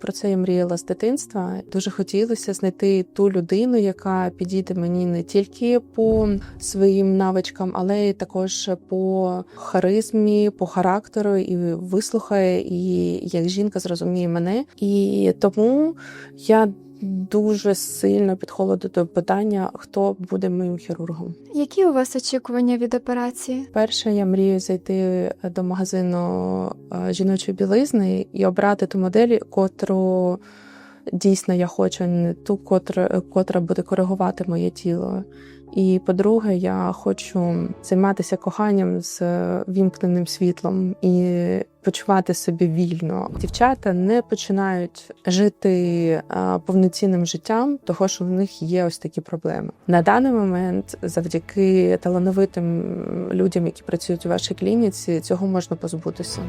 Про це я мріяла з дитинства. Дуже хотілося знайти ту людину, яка підійде мені не тільки по своїм навичкам, але й також по харизмі, по характеру, і вислухає, і як жінка зрозуміє мене. І тому я дуже сильно підходить до питання, хто буде моїм хірургом. Які у вас очікування від операції? Перше, я мрію зайти до магазину е, жіночої білизни і обрати ту модель, котру дійсно я хочу, не ту, котра, котра буде коригувати моє тіло. І по-друге, я хочу займатися коханням з вімкненим світлом і почувати себе вільно. Дівчата не починають жити повноцінним життям, того що в них є ось такі проблеми. На даний момент, завдяки талановитим людям, які працюють у вашій клініці, цього можна позбутися.